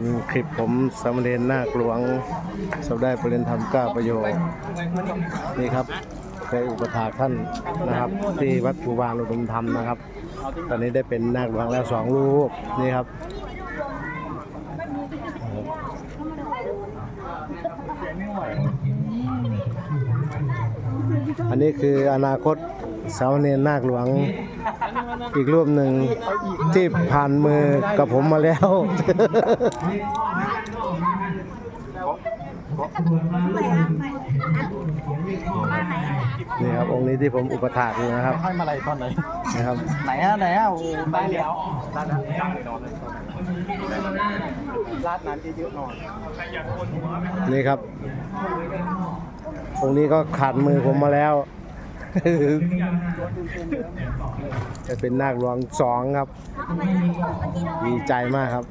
านคลิปผมสามเณรนาคหลวงสมได้ประเด็นธรรมก้าประโยชน์นี่ครับเคยอุปถากท่านนะครับ ที่วัดภูบาลอุดมธรรมนะครับ ตอนนี้ได้เป็นนาคหลวงแล้วสองรูปนี่ครับอันนี้คืออนาคต สามเณรนาคหลวง อีกรูปหนึ่งที่ผ่านมือกับผมมาแล้ว นี่ครับองค์นี้ที่ผมอุปถากอยู่นะครับให้มาอะไรตอนไหน นะครับ ไหนอะไหนอะโอ้ไปแล้วร้านนั้นร้านนอนเลยร้านนั้นเยอะๆหน่อยนี่ครับองค์นี้ก็ขาดมือผมมาแล้ว จะเป็นนาคหลวงสองครับ ดีใจมากครับ